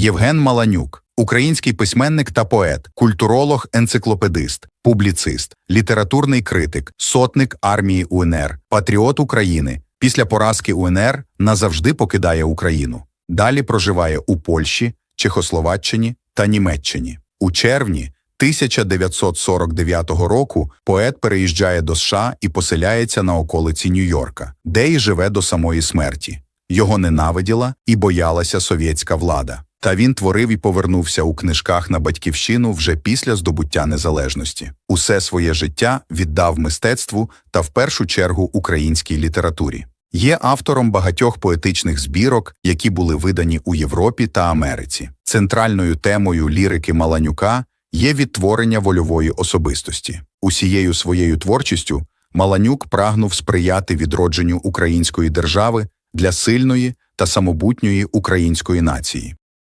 Євген Маланюк, український письменник та поет, культуролог, енциклопедист, публіцист, літературний критик, сотник армії УНР, патріот України. Після поразки УНР назавжди покидає Україну. Далі проживає у Польщі, Чехословаччині та Німеччині. У червні 1949 року поет переїжджає до США і поселяється на околиці Нью-Йорка, де й живе до самої смерті. Його ненавиділа і боялася совєтська влада. Та він творив і повернувся у книжках на батьківщину вже після здобуття незалежності. Усе своє життя віддав мистецтву та в першу чергу українській літературі. Є автором багатьох поетичних збірок, які були видані у Європі та Америці. Центральною темою лірики Маланюка є відтворення вольової особистості. Усією своєю творчістю Маланюк прагнув сприяти відродженню української держави для сильної та самобутньої української нації.